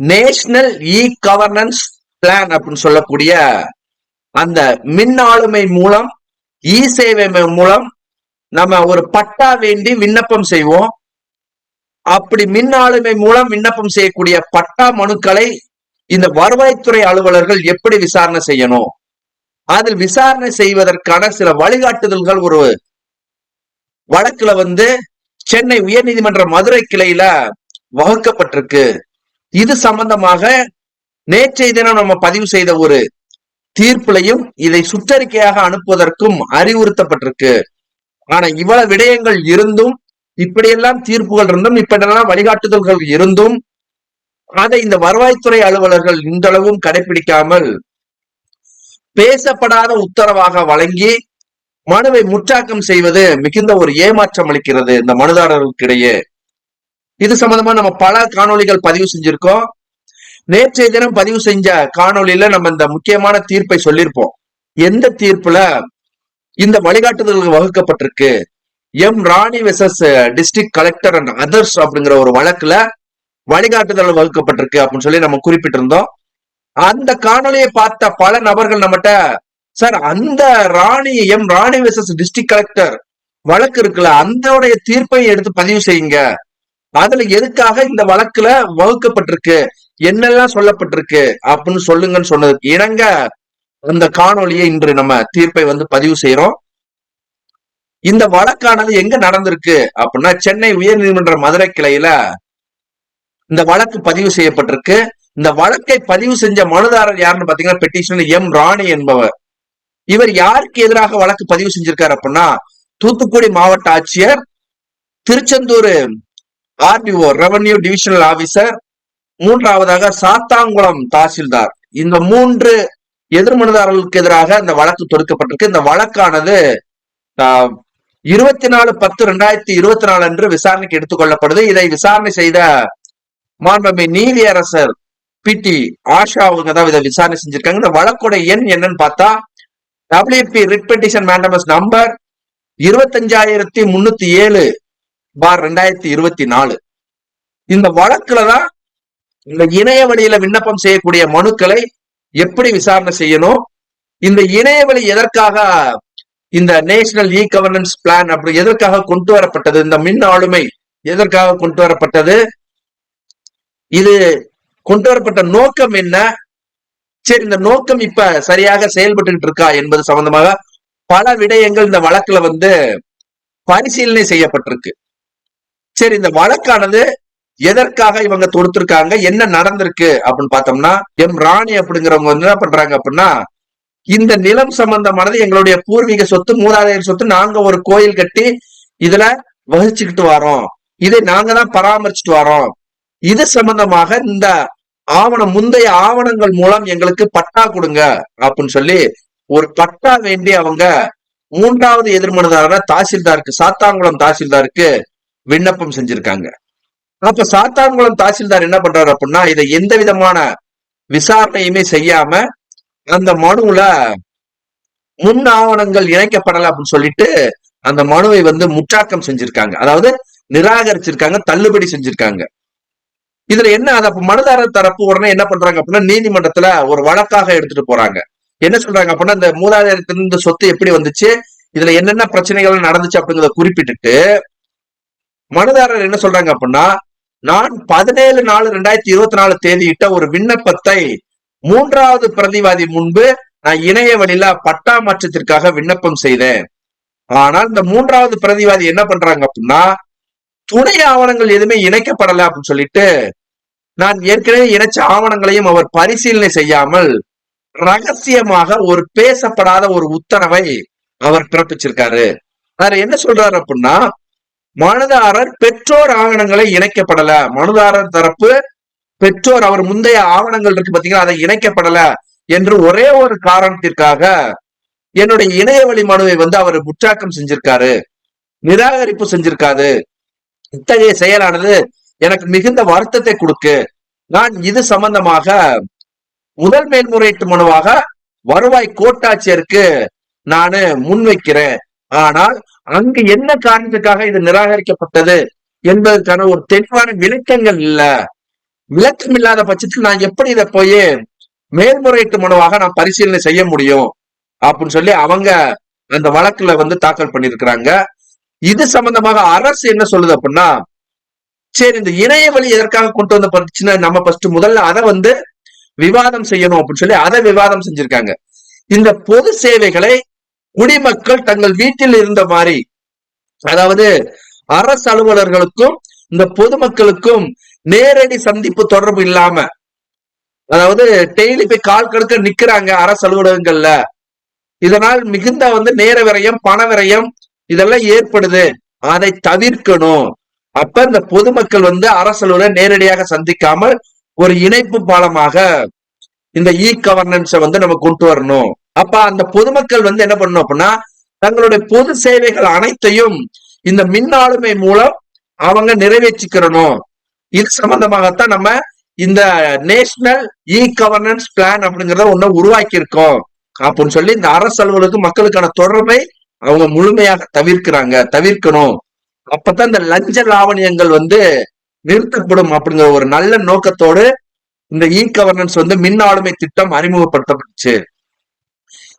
National e governance plan அப்படின்னு சொல்லக்கூடிய அந்த மின் ஆளுமை மூலம் இ சேவை மூலம் நம்ம ஒரு பட்டா வேண்டி விண்ணப்பம் செய்வோம். அப்படி மின் ஆளுமை மூலம் விண்ணப்பம் செய்யக்கூடிய பட்டா மனுக்களை இந்த வருவாய்த்துறை அலுவலர்கள் எப்படி விசாரணை செய்யணும்? அதில் விசாரணை செய்வதற்கான சில வழிகாட்டுதல்கள் ஒரு வழக்குல வந்து சென்னை உயர்நீதிமன்ற மதுரை கிளையில வகுக்கப்பட்டிருக்கு. இது சம்பந்தமாக நேற்றைய தினம் நம்ம பதிவு செய்த ஒரு தீர்ப்புலையும் இதை சுற்றறிக்கையாக அனுப்புவதற்கும் அறிவுறுத்தப்பட்டிருக்கு. ஆனா இவ்வளவு விடயங்கள் இருந்தும் இப்படியெல்லாம் தீர்ப்புகள் இருந்தும் இப்படியெல்லாம் வழிகாட்டுதல்கள் இருந்தும் அதை இந்த வருவாய்த்துறை அலுவலர்கள் இன்றளவும் கடைபிடிக்காமல் பேசப்படாத உத்தரவாக வழங்கி மனுவை முற்றாக்கம் செய்வது மிகுந்த ஒரு ஏமாற்றம் அளிக்கிறது இந்த மனுதாரர்களுக்கிடையே. இது சம்பந்தமா நம்ம பல காணொளிகள் பதிவு செஞ்சிருக்கோம். நேற்றைய தினம் பதிவு செஞ்ச காணொளியில நம்ம இந்த முக்கியமான தீர்ப்பை சொல்லியிருப்போம். எந்த தீர்ப்புல இந்த வழிகாட்டுதல்கள் வகுக்கப்பட்டிருக்கு? M Rani versus district collector and others அப்படிங்கிற ஒரு வழக்குல வழிகாட்டுதல் வகுக்கப்பட்டிருக்கு அப்படின்னு சொல்லி நம்ம குறிப்பிட்டிருந்தோம். அந்த காணொலியை பார்த்த பல நபர்கள் நம்மகிட்ட சார் அந்த Rani M Rani versus district collector வழக்கு இருக்குல்ல அந்தோடைய தீர்ப்பை எடுத்து பதிவு செய்யுங்க. அதுல எதுக்காக இந்த வழக்குல வகுக்கப்பட்டிருக்கு? என்னெல்லாம் சொல்லப்பட்டிருக்கு? அப்படின்னு சொல்லுங்கன்னு சொன்னதுக்கு இணங்க அந்த காணொலியை இன்று நம்ம தீர்ப்பை வந்து பதிவு செய்யறோம் இந்த வழக்கானது எங்க நடந்திருக்கு அப்படின்னா சென்னை உயர்நீதிமன்ற மதுரை கிளையில இந்த வழக்கு பதிவு செய்யப்பட்டிருக்கு. இந்த வழக்கை பதிவு செஞ்ச மனுதாரர் யாருன்னு பாத்தீங்கன்னா பெட்டிஷனர் எம் ராணி என்பவர். இவர் யாருக்கு எதிராக வழக்கு பதிவு செஞ்சிருக்காரு அப்படின்னா தூத்துக்குடி மாவட்ட ஆட்சியர் Tiruchendur RDO revenue divisional officer மூன்றாவதாக சாத்தாங்குளம் தாசில்தார். இந்த மூன்று எதிர்மனுதாரர்களுக்கு எதிராக இந்த வழக்கு தொடுக்கப்பட்டிருக்கு. இந்த வழக்கானது இருபத்தி நாலு பத்து ரெண்டாயிரத்தி இருபத்தி நாலு அன்று விசாரணைக்கு எடுத்துக்கொள்ளப்படுது. இதை விசாரணை செய்த மாண்பமை நீதியரசர் பி டி ஆஷா அவங்க தான் இதை விசாரணை செஞ்சிருக்காங்க. இந்த வழக்கோட எண் என்னன்னு பார்த்தா WP writ petition mandamus number இருபத்தஞ்சாயிரத்தி முன்னூத்தி ஏழு. பார் ரெண்டாயிரத்தி இருபத்தி நாலு. இந்த வழக்குல தான் இந்த இணைய வழியில விண்ணப்பம் செய்யக்கூடிய மனுக்களை எப்படி விசாரணை செய்யணும்? இந்த இணைய வழி எதற்காக இந்த நேஷனல் இ கவர்னன்ஸ் பிளான் அப்படி எதற்காக கொண்டு வரப்பட்டது? இந்த மின் ஆளுமை எதற்காக கொண்டு வரப்பட்டது? இது கொண்டு வரப்பட்ட நோக்கம் என்ன? சரி இந்த நோக்கம் இப்ப சரியாக செயல்பட்டு இருக்கா என்பது சம்பந்தமாக பல விடயங்கள் இந்த வழக்குல வந்து பரிசீலனை செய்யப்பட்டிருக்கு. சரி இந்த வழக்கானது எதற்காக இவங்க தொடுத்திருக்காங்க? என்ன நடந்திருக்கு? அப்படின்னு பார்த்தோம்னா எம் ராணி அப்படிங்கிறவங்க வந்து என்ன பண்றாங்க அப்படின்னா இந்த நிலம் சம்பந்தமானது எங்களுடைய பூர்வீக சொத்து மூதாதையர் சொத்து நாங்க ஒரு கோயில் கட்டி இதுல வகிச்சுக்கிட்டு வரோம். இதை நாங்க தான் பராமரிச்சுட்டு வரோம். இது சம்பந்தமாக இந்த ஆவணம் முந்தைய ஆவணங்கள் மூலம் எங்களுக்கு பட்டா கொடுங்க அப்படின்னு சொல்லி ஒரு பட்டா வேண்டி அவங்க மூன்றாவது எதிர்மனுதாரன தாசில்தாருக்கு சாத்தாங்குளம் தாசில்தாருக்கு விண்ணப்பம் செஞ்சிருக்காங்க. அப்ப சாத்தான்குளம் தாசில்தார் என்ன பண்றாரு அப்படின்னா இதை எந்த விதமான விசாரணையுமே செய்யாம அந்த மனுவுல முன் ஆவணங்கள் இணைக்கப்படல அப்படின்னு சொல்லிட்டு அந்த மனுவை வந்து முற்றாக்கம் செஞ்சிருக்காங்க. அதாவது நிராகரிச்சிருக்காங்க தள்ளுபடி செஞ்சிருக்காங்க. இதுல என்ன அது அப்ப மனுதாரர் தரப்பு உடனே என்ன பண்றாங்க அப்படின்னா நீதிமன்றத்துல ஒரு வழக்காக எடுத்துட்டு போறாங்க. என்ன சொல்றாங்க அப்படின்னா இந்த மூலாதாரத்திலிருந்து சொத்து எப்படி வந்துச்சு இதுல என்னென்ன பிரச்சனைகள் நடந்துச்சு அப்படிங்கிறத குறிப்பிட்டுட்டு மனுதாரர் என்ன சொல்றாங்க அப்படின்னா நான் பதினேழு நாலு ரெண்டாயிரத்தி இருபத்தி நாலு தேதியிட்ட ஒரு விண்ணப்பத்தை மூன்றாவது பிரதிவாதி முன்பு நான் இணைய வழியில பட்டா மாற்றத்திற்காக விண்ணப்பம் செய்தேன். ஆனால் இந்த மூன்றாவது பிரதிவாதி என்ன பண்றாங்க அப்படின்னா துணை ஆவணங்கள் எதுவுமே இணைக்கப்படல அப்படின்னு சொல்லிட்டு நான் ஏற்கனவே இணைச்ச ஆவணங்களையும் அவர் பரிசீலனை செய்யாமல் ரகசியமாக ஒரு பேசப்படாத ஒரு உத்தரவை அவர் பிறப்பிச்சிருக்காரு. அதுல என்ன சொல்றாரு அப்படின்னா மனுதாரர் பெற்றோர் ஆவணங்களை இணைக்கப்படல. மனுதாரர் தரப்பு பெற்றோர் அவர் முந்தைய ஆவணங்கள் இருக்கு பாத்தீங்கன்னா அதை இணைக்கப்படல என்று ஒரே ஒரு காரணத்திற்காக என்னுடைய இணையவழி மனுவை வந்து அவர் முற்றாக்கம் செஞ்சிருக்காரு. நிராகரிப்பு செஞ்சிருக்காரு. இத்தகைய செயலானது எனக்கு மிகுந்த வருத்தத்தை கொடுக்கு. நான் இது சம்பந்தமாக முதல் மேல்முறையீட்டு மனுவாக வருவாய் கோட்டாட்சியருக்கு நானு முன்வைக்கிறேன். ஆனால் அங்கு என்ன காரணத்துக்காக இது நிராகரிக்கப்பட்டது என்பதற்கான ஒரு தெளிவான விளக்கங்கள் இல்ல. விளக்கம் இல்லாத பட்சத்தில் நான் எப்படி இதை போய் மேல்முறையீட்டு மனுவாக நான் பரிசீலனை செய்ய முடியும் அப்படின்னு சொல்லி அவங்க அந்த வழக்குல வந்து தாக்கல் பண்ணிருக்கிறாங்க இது சம்பந்தமாக அரசு என்ன சொல்லுது அப்படின்னா சரி இந்த இணைய வழி எதற்காக கொண்டு வந்த பிரச்சனை நம்ம ஃபர்ஸ்ட் முதல்ல அதை வந்து விவாதம் செய்யணும் அப்படின்னு சொல்லி அதை விவாதம் செஞ்சிருக்காங்க. இந்த பொது சேவைகளை குடிமக்கள் தங்கள் வீட்டில் இருந்த மாதிரி. அதாவது அரசு அலுவலர்களுக்கும் இந்த பொதுமக்களுக்கும் நேரடி சந்திப்பு தொடர்பு இல்லாம. அதாவது டெய்லி போய் கால் கடுக்க நிக்கிறாங்க அரசு அலுவலகங்கள்ல. இதனால் மிகுந்த வந்து நேர விரயம் பண விரயம் இதெல்லாம் ஏற்படுது. அதை தவிர்க்கணும். அப்ப இந்த பொதுமக்கள் வந்து அரசு அலுவலர் நேரடியாக சந்திக்காமல் ஒரு இணைப்பு பாலமாக இந்த இ கவர்னன்ஸை வந்து நம்ம கொண்டு வரணும். அப்ப அந்த பொதுமக்கள் வந்து என்ன பண்ணணும் அப்படின்னா தங்களுடைய பொது சேவைகள் அனைத்தையும் இந்த மின் ஆளுமை மூலம் அவங்க நிறைவேற்றிக்கிறணும். இது சம்பந்தமாகத்தான் நம்ம இந்த நேஷனல் இ கவர்னன்ஸ் பிளான் அப்படிங்கிறத ஒண்ணு உருவாக்கி இருக்கோம் அப்படின்னு சொல்லி இந்த அரசு அலுவலுக்கு மக்களுக்கான தொடர்பை அவங்க முழுமையாக தவிர்க்கிறாங்க தவிர்க்கணும். அப்பதான் இந்த லஞ்ச லாவணியங்கள் வந்து நிறுத்தப்படும் அப்படிங்கிற ஒரு நல்ல நோக்கத்தோடு இந்த இ கவர்னன்ஸ் வந்து மின் ஆளுமை திட்டம் அறிமுகப்படுத்தப்பட்டுச்சு.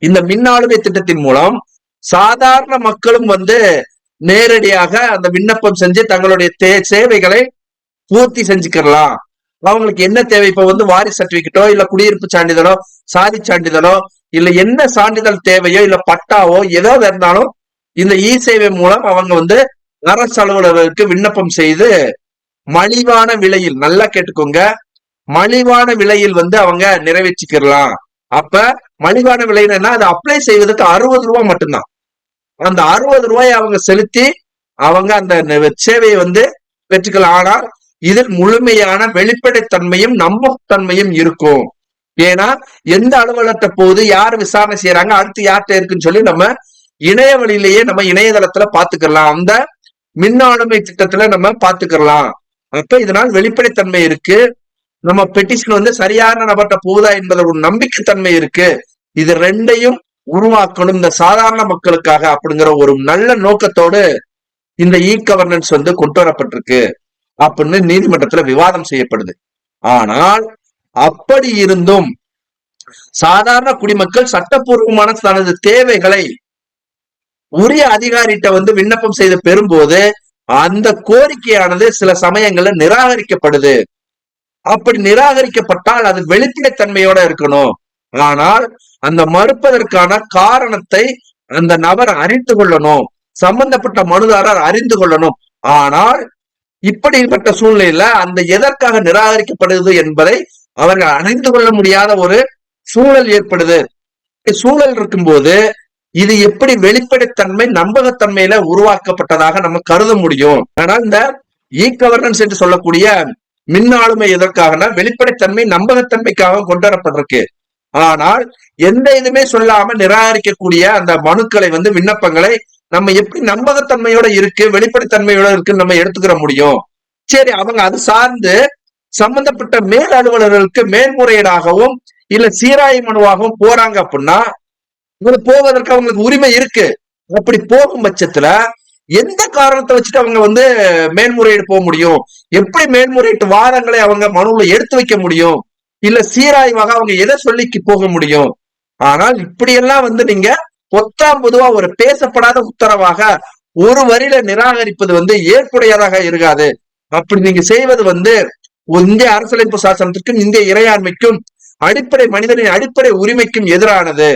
இந்த மின் ஆளுமை திட்டத்தின் மூலம் சாதாரண மக்களும் வந்து நேரடியாக அந்த விண்ணப்பம் செஞ்சு தங்களுடைய தே- சேவைகளை பூர்த்தி செஞ்சுக்கலாம் அவங்களுக்கு என்ன தேவை? இப்ப வந்து வாரிசு சர்டிபிகேட்டோ இல்ல குடியிருப்பு சான்றிதழோ சாதி சான்றிதழோ இல்ல என்ன சான்றிதழ் தேவையோ இல்ல பட்டாவோ ஏதோ இருந்தாலும் இந்த இ சேவை மூலம் அவங்க வந்து அரசு அலுவலர்களுக்கு விண்ணப்பம் செய்து மலிவான விலையில் நல்லா கேட்டுக்கோங்க மலிவான விலையில் வந்து அவங்க நிறைவேற்றிக்கிறலாம் அப்ப மலிவான விலைன்னா அதை அப்ளை செய்வதற்கு அறுபது ரூபாய் மட்டும்தான். அந்த அறுபது ரூபாயை அவங்க செலுத்தி அவங்க அந்த சேவையை வந்து பெற்றுக்கலாம். ஆனால் இதில் முழுமையான வெளிப்படைத்தன்மையும் நம்பத்தன்மையும் இருக்கும். ஏன்னா எந்த அலுவலகத்தை போகுது யார் விசாரணை செய்யறாங்க அடுத்து யார்கிட்ட இருக்குன்னு சொல்லி நம்ம இணைய வழியிலேயே நம்ம இணையதளத்துல பாத்துக்கலாம் அந்த மின் ஆளுமை திட்டத்துல நம்ம பாத்துக்கலாம் அப்ப இதனால் வெளிப்படைத்தன்மை இருக்கு. நம்ம பெட்டிஷன் வந்து சரியான நபர்கிட்ட போகுதா என்பதோட ஒரு நம்பிக்கைத்தன்மை இருக்கு. இது ரெண்டையும் உருவாக்கணும் இந்த சாதாரண மக்களுக்காக அப்படிங்கிற ஒரு நல்ல நோக்கத்தோடு இந்த இ கவர்னன்ஸ் வந்து கொண்டு வரப்பட்டிருக்கு அப்படின்னு நீதிமன்றத்துல விவாதம் செய்யப்படுது. ஆனால் அப்படி இருந்தும் சாதாரண குடிமக்கள் சட்டப்பூர்வமான தனது தேவைகளை உரிய அதிகாரிகிட்ட வந்து விண்ணப்பம் செய்து பெறும்போது அந்த கோரிக்கையானது சில சமயங்கள்ல நிராகரிக்கப்படுது. அப்படி நிராகரிக்கப்பட்டால் அது வெளிப்படைத்தன்மையோட இருக்கணும். ஆனால் அந்த மறுப்பதற்கான காரணத்தை அந்த நபர் அறிந்து கொள்ளணும். சம்பந்தப்பட்ட மனுதாரர் அறிந்து கொள்ளணும். ஆனால் இப்படிப்பட்ட சூழ்நிலையில அந்த எதற்காக நிராகரிக்கப்படுது என்பதை அவர்கள் அறிந்து கொள்ள முடியாத ஒரு சூழல் ஏற்படுது. சூழல் இருக்கும்போது இது எப்படி வெளிப்படைத்தன்மை நம்பகத்தன்மையில உருவாக்கப்பட்டதாக நம்ம கருத முடியும். ஆனால் இந்த இ கவர்னன்ஸ் என்று சொல்லக்கூடிய மின் ஆளுமை எதற்காகனா வெளிப்படைத்தன்மை நம்பகத்தன்மைக்காக கொண்டு வரப்பட்டிருக்கு. ஆனால் எந்த இதுமே சொல்லாம நிராகரிக்கக்கூடிய அந்த மனுக்களை வந்து விண்ணப்பங்களை நம்ம எப்படி நம்பகத்தன்மையோட இருக்கு வெளிப்படைத்தன்மையோட இருக்குன்னு நம்ம எடுத்துக்கிற முடியும்? சரி அவங்க அது சார்ந்து சம்பந்தப்பட்ட மேல் அலுவலர்களுக்கு மேல்முறையீடாகவும் இல்ல சீராய மனுவாகவும் போறாங்க அப்படின்னா உங்களுக்கு போவதற்கு அவங்களுக்கு உரிமை இருக்கு. அப்படி போகும் பட்சத்துல எந்த காரணத்தை வச்சுட்டு அவங்க வந்து மேல்முறையீடு போக முடியும்? எப்படி மேல்முறையீட்டு வாதங்களை அவங்க மனுவில் எடுத்து வைக்க முடியும்? இல்ல சீராய்வாக அவங்க எதை சொல்லிக்கு போக முடியும்? ஆனால் இப்படியெல்லாம் வந்து நீங்க பொத்தாம் பொதுவா ஒரு பேசப்படாத உத்தரவாக ஒரு வரியில நிராகரிப்பது வந்து ஏற்புடையதாக இருக்காது. அப்படி நீங்க செய்வது வந்து இந்திய அரசியலமைப்பு சாசனத்திற்கும் இந்திய இறையாண்மைக்கும் அடிப்படை மனிதனின் அடிப்படை உரிமைக்கும் எதிரானது.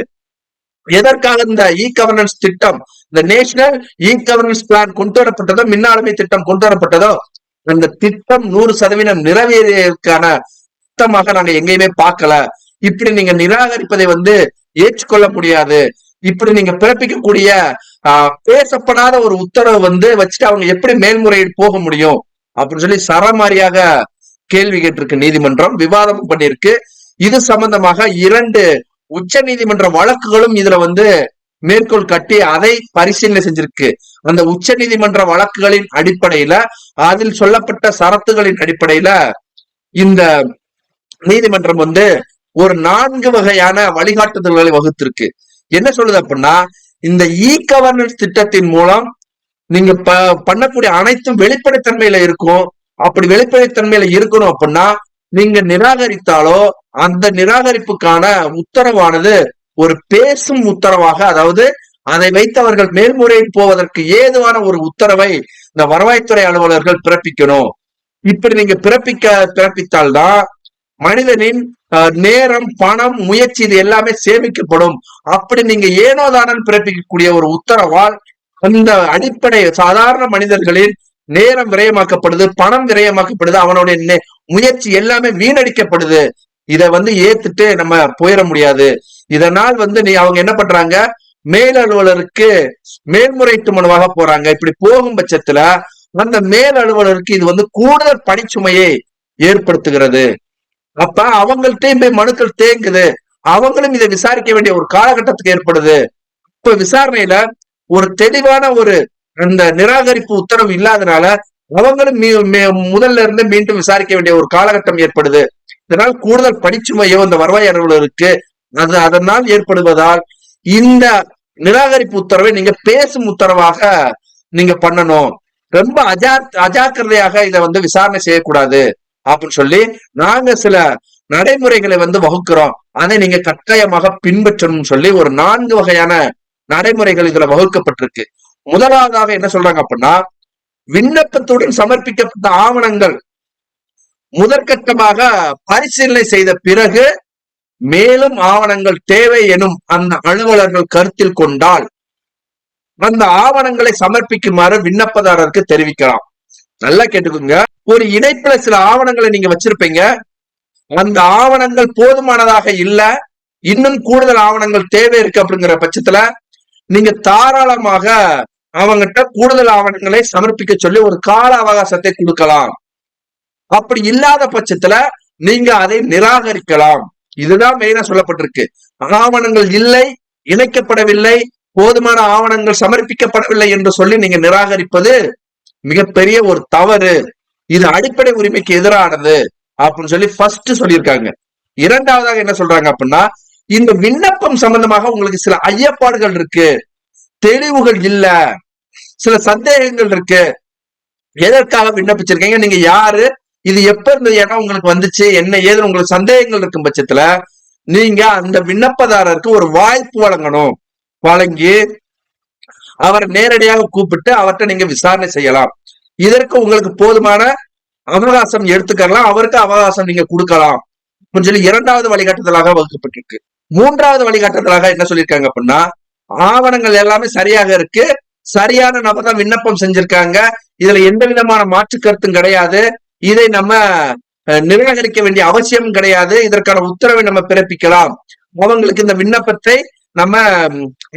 எதற்காக இந்த இ கவர்னன்ஸ் திட்டம் இந்த நேஷனல் இ கவர்னன்ஸ் பிளான் கொண்டு வரப்பட்டதோ மின்னாளுமை திட்டம் கொண்டு வரப்பட்டதோ அந்த திட்டம் நூறு சதவீதம் நிறைவேறியதற்கான சுத்தமாக நாங்க எங்கேயுமே பார்க்கல. இப்படி நீங்க நிராகரிப்பதை வந்து ஏற்றுக்கொள்ள முடியாது. இப்படி நீங்க பிறப்பிக்கக்கூடிய ஆஹ், பேசப்படாத ஒரு உத்தரவு வந்து வச்சுட்டு அவங்க எப்படி மேல்முறையீடு போக முடியும்? அப்படின்னு சொல்லி சரமாரியாக கேள்வி கேட்டிருக்கு நீதிமன்றம். விவாதம் பண்ணியிருக்கு. இது சம்பந்தமாக இரண்டு உச்ச நீதிமன்ற வழக்குகளும் இதுல வந்து மேற்கோள் கட்டி அதை பரிசீலனை செஞ்சிருக்கு. அந்த உச்ச நீதிமன்ற வழக்குகளின் அடிப்படையில அதில் சொல்லப்பட்ட சரத்துகளின் அடிப்படையில இந்த நீதிமன்றம் வந்து ஒரு நான்கு வகையான வழிகாட்டுதல்களை வகுத்திருக்கு. என்ன சொல்லுது அப்படின்னா இந்த இ கவர்னன்ஸ் திட்டத்தின் மூலம் நீங்க ப- பண்ணக்கூடிய அனைத்தும் வெளிப்படைத்தன்மையில இருக்கும். அப்படி வெளிப்படைத்தன்மையில இருக்கணும் அப்படின்னா நீங்க நிராகரித்தாலோ அந்த நிராகரிப்புக்கான உத்தரவானது ஒரு பேசும் உத்தரவாக அதாவது அதை வைத்து அவர்கள் மேல்முறையீடு போவதற்கு ஏதுவான ஒரு உத்தரவை இந்த வருவாய்த்துறை அலுவலர்கள் பிறப்பிக்கணும். இப்படி நீங்க பிறப்பிக்க பிறப்பித்தால்தான் மனிதனின் நேரம் பணம் முயற்சி இது எல்லாமே சேமிக்கப்படும். அப்படி நீங்க ஏனோதானன் பிறப்பிக்கக்கூடிய ஒரு உத்தரவால் அந்த அடிப்படை சாதாரண மனிதர்களின் நேரம் விரயமாக்கப்படுது பணம் விரயமாக்கப்படுது அவனுடைய முயற்சி எல்லாமே வீணடிக்கப்படுது. இத வந்து ஏத்துட்டு நம்ம போயிட முடியாது. இதனால் வந்து நீ அவங்க என்ன பண்றாங்க? மேல் அலுவலருக்கு மேல்முறையீட்டு மனுவாக போறாங்க. இப்படி போகும் பட்சத்துல அந்த மேல் அலுவலருக்கு இது வந்து கூடுதல் பணிச்சுமையை ஏற்படுத்துகிறது. அப்ப அவங்கள்ட்டையும் போய் மனுக்கள் தேங்குது. அவங்களும் இதை விசாரிக்க வேண்டிய ஒரு காலகட்டத்துக்கு ஏற்படுது. இப்ப விசாரணையில ஒரு தெளிவான ஒரு அந்த நிராகரிப்பு உத்தரவு இல்லாதனால அவங்களும் மீ- முதல்ல இருந்து மீண்டும் விசாரிக்க வேண்டிய ஒரு காலகட்டம் ஏற்படுது. இதனால் கூடுதல் பணிச்சுமையோ இந்த வருவாய் அலுவலருக்கு அது அதனால் ஏற்படுவதால் இந்த நிராகரிப்பு உத்தரவை நீங்க பேசும் உத்தரவாக நீங்க பண்ணணும். ரொம்ப அஜா அஜாக்கிரதையாக இதை வந்து விசாரணை செய்யக்கூடாது. அப்படின்னு சொல்லி நாங்க சில நடைமுறைகளை வந்து வகுக்கிறோம். அதை நீங்க கட்டாயமாக பின்பற்றணும்னு சொல்லி ஒரு நான்கு வகையான நடைமுறைகள் இதுல வகுக்கப்பட்டிருக்கு. முதலாவதாக என்ன சொல்றாங்க அப்படின்னா விண்ணப்பத்துடன் சமர்ப்பிக்கப்பட்ட ஆவணங்கள் முதற்கட்டமாக பரிசீலனை செய்த பிறகு மேலும் ஆவணங்கள் தேவை எனும் அந்த அலுவலர்கள் கருத்தில் கொண்டால் அந்த ஆவணங்களை சமர்ப்பிக்குமாறு விண்ணப்பதாரருக்கு தெரிவிக்கலாம். நல்லா கேட்டுக்கோங்க. ஒரு இணைப்புல சில ஆவணங்களை நீங்க வச்சிருப்பீங்க. அந்த ஆவணங்கள் போதுமானதாக இல்ல. இன்னும் கூடுதல் ஆவணங்கள் தேவை இருக்கு அப்படிங்கிற பட்சத்துல நீங்க தாராளமாக அவங்ககிட்ட கூடுதல் ஆவணங்களை சமர்ப்பிக்க சொல்லி ஒரு கால அவகாசத்தை கொடுக்கலாம். அப்படி இல்லாத பட்சத்துல நீங்க அதை நிராகரிக்கலாம். இதுதான் மெயினா சொல்லப்பட்டிருக்கு. ஆவணங்கள் இல்லை இணைக்கப்படவில்லை போதுமான ஆவணங்கள் சமர்ப்பிக்கப்படவில்லை என்று சொல்லி நீங்க நிராகரிப்பது மிகப்பெரிய ஒரு தவறு. இது அடிப்படை உரிமைக்கு எதிரானது அப்படின்னு சொல்லி ஃபர்ஸ்ட் சொல்லியிருக்காங்க. இரண்டாவதாக என்ன சொல்றாங்க அப்படின்னா இந்த விண்ணப்பம் சம்பந்தமாக உங்களுக்கு சில ஐயப்பாடுகள் இருக்கு. தெளிவுகள் இல்ல. சில சந்தேகங்கள் இருக்கு. எதற்காக விண்ணப்பிச்சிருக்கீங்க? நீங்க யாரு? இது எப்ப இந்த இடம் உங்களுக்கு வந்துச்சு. என்ன ஏதுன்னு உங்களுக்கு சந்தேகங்கள் இருக்கும் பட்சத்துல நீங்க அந்த விண்ணப்பதாரருக்கு ஒரு வாய்ப்பு வழங்கணும். வழங்கி அவரை நேரடியாக கூப்பிட்டு அவர்கிட்ட நீங்க விசாரணை செய்யலாம். இதற்கு உங்களுக்கு போதுமான அவகாசம் எடுத்துக்கலாம் அவருக்கு அவகாசம் நீங்க கொடுக்கலாம். அப்படின்னு சொல்லி இரண்டாவது வழிகாட்டுதலாக வகுக்கப்பட்டிருக்கு. மூன்றாவது வழிகாட்டுதலாக என்ன சொல்லியிருக்காங்க அப்படின்னா ஆவணங்கள் எல்லாமே சரியாக இருக்கு. சரியான நபர் தான் விண்ணப்பம் செஞ்சிருக்காங்க. இதுல எந்த விதமான மாற்று கருத்தும் கிடையாது. இதை நம்ம அஹ், நிராகரிக்க வேண்டிய அவசியம் கிடையாது. இதற்கான உத்தரவை நம்ம பிறப்பிக்கலாம். அவங்களுக்கு இந்த விண்ணப்பத்தை நம்ம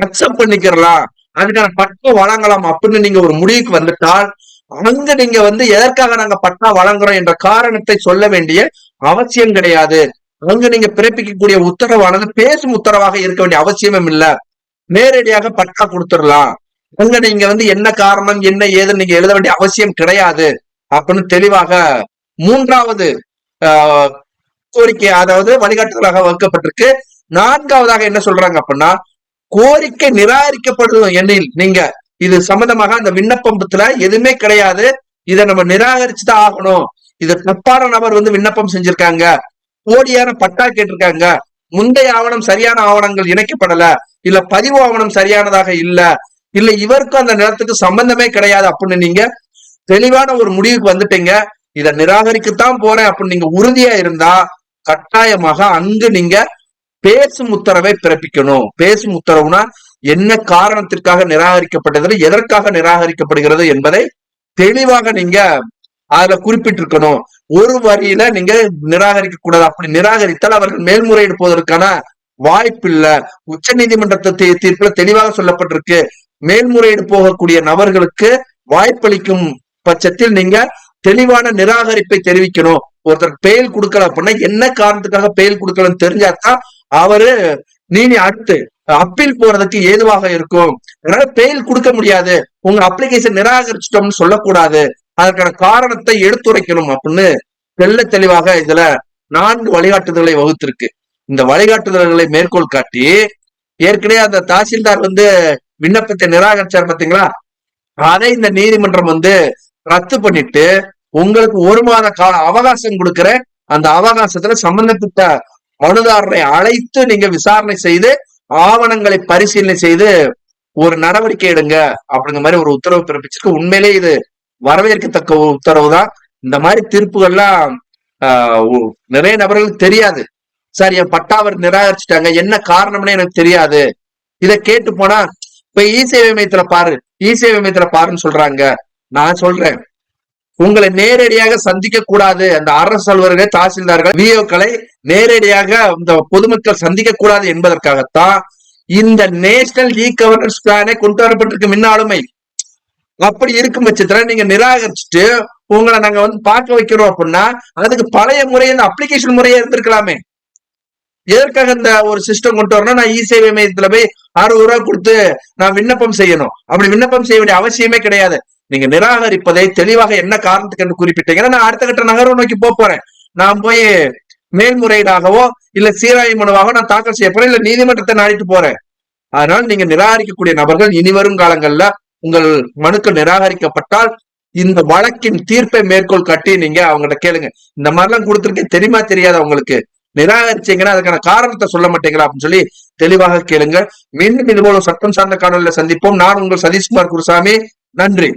அக்செப்ட் பண்ணிக்கிறலாம். அதுக்கான பட்டம் வழங்கலாம் அப்படின்னு நீங்க ஒரு முடிவுக்கு வந்துட்டால் அங்க நீங்க வந்து எதற்காக நாங்க பட்டா வழங்குறோம் என்ற காரணத்தை சொல்ல வேண்டிய அவசியம் கிடையாது. அங்க நீங்க பிறப்பிக்கக்கூடிய உத்தரவானது பேசும் உத்தரவாக இருக்க வேண்டிய அவசியமும் இல்ல. நேரடியாக பட்டா கொடுத்துடலாம். அங்க நீங்க வந்து என்ன காரணம் என்ன ஏதுன்னு நீங்க எழுத வேண்டிய அவசியம் கிடையாது. அப்படின்னு தெளிவாக மூன்றாவது ஆஹ், கோரிக்கை அதாவது வழிகாட்டுதலாக வகுக்கப்பட்டிருக்கு. நான்காவதாக என்ன சொல்றாங்க அப்படின்னா கோரிக்கை நிராகரிக்கப்படும் எண்ணில் நீங்க இது சம்பந்தமாக அந்த விண்ணப்பத்துல எதுவுமே கிடையாது. இதை நம்ம நிராகரிச்சுதான் ஆகணும். இது தப்பான நபர் வந்து விண்ணப்பம் செஞ்சிருக்காங்க. போலியான பட்டா கேட்டிருக்காங்க. முந்தைய ஆவணம் சரியான ஆவணங்கள் இணைக்கப்படல. இல்ல பதிவு ஆவணம் சரியானதாக இல்ல. இல்ல இவருக்கும் அந்த நிலத்துக்கு சம்பந்தமே கிடையாது அப்படின்னு நீங்க தெளிவான ஒரு முடிவுக்கு வந்துட்டீங்க. இதை நிராகரிக்கத்தான் போறேன் அப்படின்னு நீங்க உறுதியா இருந்தா கட்டாயமாக அங்கு நீங்க பேசும் உத்தரவை பிறப்பிக்கணும். பேசும் உத்தரவுனா என்ன காரணத்திற்காக நிராகரிக்கப்பட்டது எதற்காக நிராகரிக்கப்படுகிறது என்பதை தெளிவாக நீங்க அதுல குறிப்பிட்டிருக்கணும். ஒரு வரியில நீங்க நிராகரிக்க கூடாது. அப்படி நிராகரித்தால் அவர்கள் மேல்முறையீடு போவதற்கான வாய்ப்பில்லை. உச்ச நீதிமன்றத்தை தீர்ப்புல தெளிவாக சொல்லப்பட்டிருக்கு. மேல்முறையீடு போகக்கூடிய நபர்களுக்கு வாய்ப்பளிக்கும் பட்சத்தில் நீங்க தெளிவான நிராகரிப்பை தெரிவிக்கணும். ஒருத்தர் பெயில் கொடுக்கல அப்படின்னா என்ன காரணத்துக்காக பெயில் கொடுக்கலன்னு தெரிஞ்சாதான் அவரு நீ அடுத்து அப்பீல் போறதுக்கு ஏதுவாக இருக்கும்? அதனால பெயில் கொடுக்க முடியாது. உங்க அப்ளிகேஷன் நிராகரிச்சிட்டோம்னு சொல்லக்கூடாது. அதற்கான காரணத்தை எடுத்துரைக்கணும் அப்படின்னு தெல்ல தெளிவாக இதுல நான்கு வழிகாட்டுதல்களை வகுத்திருக்கு. இந்த வழிகாட்டுதல்களை மேற்கோள் காட்டி ஏற்கனவே அந்த தாசில்தார் வந்து விண்ணப்பத்தை நிராகரிச்சார் பாத்தீங்களா? அதை இந்த நீதிமன்றம் வந்து ரத்து பண்ணிட்டு உங்களுக்கு ஒரு மாத கால அவகாசம் கொடுக்கிற அந்த அவகாசத்துல சம்பந்தப்பட்ட மனுதாரரை அழைத்து நீங்க விசாரணை செய்து ஆவணங்களை பரிசீலனை செய்து ஒரு நடவடிக்கை எடுங்க அப்படிங்கிற மாதிரி ஒரு உத்தரவு பிறப்பிச்சிருக்கு. உண்மையிலே இது வரவேற்கத்தக்க உத்தரவு தான் இந்த மாதிரி தீர்ப்புகள்லாம் ஆஹ், நிறைய நபர்களுக்கு தெரியாது. சார் என் பட்டாவர் நிராகரிச்சுட்டாங்க. என்ன காரணம்னு எனக்கு தெரியாது. இதை கேட்டு போனா இப்ப இ சேவை மையத்துல பாரு. இ சேவை மையத்துல பாருன்னு சொல்றாங்க. நான் சொல்றேன். உங்களை நேரடியாக சந்திக்க கூடாது அந்த அரசு அலுவலர்கள் தாசில்தார்கள் விஓக்களை நேரடியாக இந்த பொதுமக்கள் சந்திக்க கூடாது என்பதற்காகத்தான் இந்த நேஷனல் இ கவர்னன்ஸ் பிளானே கொண்டு வரப்பட்டிருக்கு முன்னாலுமை அப்படி இருக்கும் பட்சத்துல நீங்க நிராகரிச்சுட்டு உங்களை நாங்க வந்து பார்க்க வைக்கிறோம் அப்படின்னா அதுக்கு பழைய முறை இந்த அப்ளிகேஷன் முறையே இருந்திருக்கலாமே. எதற்காக இந்த ஒரு சிஸ்டம் கொண்டு வரணும் நான் இ சேவை மையத்துல போய் அறுபது ரூபா கொடுத்து நான் விண்ணப்பம் செய்யணும். அப்படி விண்ணப்பம் செய்ய வேண்டிய அவசியமே கிடையாது. நீங்க நிராகரிப்பதை தெளிவாக என்ன காரணத்துக்கு என்று குறிப்பிட்டீங்கன்னா நான் அடுத்த கட்ட நகர்வு நோக்கி போறேன். நான் போய் மேல்முறையீடாகவோ இல்ல சீராய்வு மனுவாகவோ நான் தாக்கல் செய்ய போறேன் இல்ல நீதிமன்றத்தை நாடிட்டு போறேன். அதனால நீங்க நிராகரிக்கக்கூடிய நபர்கள் இனி வரும் காலங்கள்ல உங்கள் மனுக்கள் நிராகரிக்கப்பட்டால் இந்த வழக்கின் தீர்ப்பை மேற்கோள் கட்டி நீங்க அவங்ககிட்ட கேளுங்க. இந்த மாதிரிலாம் கொடுத்துருக்கேன் தெரியுமா தெரியாது உங்களுக்கு? நிராகரிச்சீங்கன்னா அதுக்கான காரணத்தை சொல்ல மாட்டீங்களா அப்படின்னு சொல்லி தெளிவாக கேளுங்க மீண்டும் இது போல சட்டம் சார்ந்த காணொலியில சந்திப்போம். நான் உங்கள் சதீஷ்குமார் குருசாமி. நன்றி.